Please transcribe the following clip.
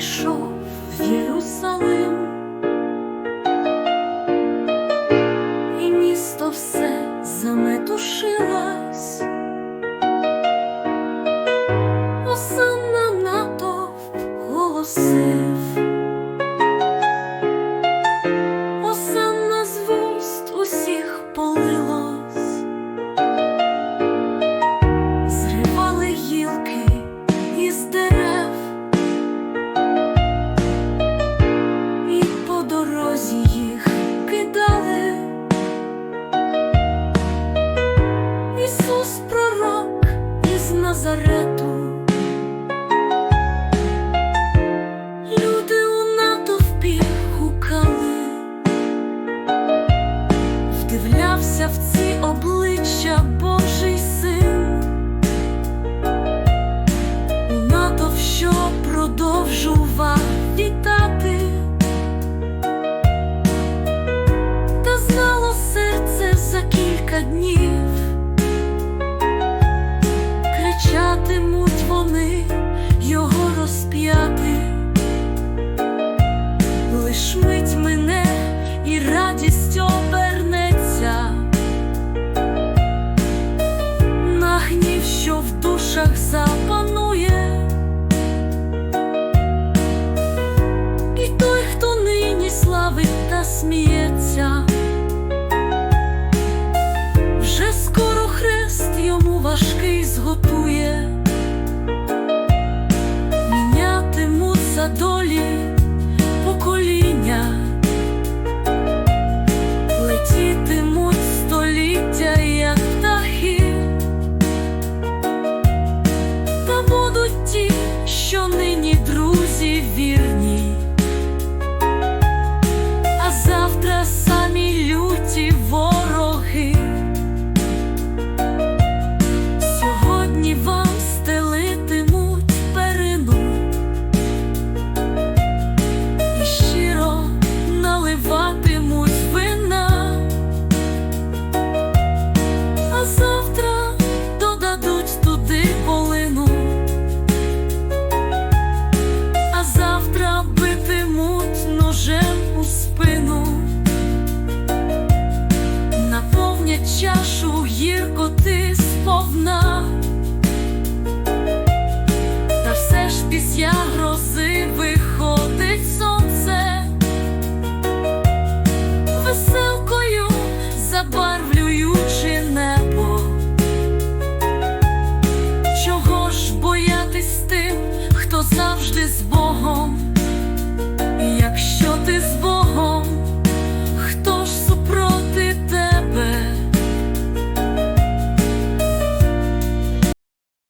прийшов в Єрусалим. вдивлявся в ці обличчя Божі. me повна, та все ж після грози виходить сонце, веселкою забарвлюючи небо. Чого ж боятись тим, хто завжди збор?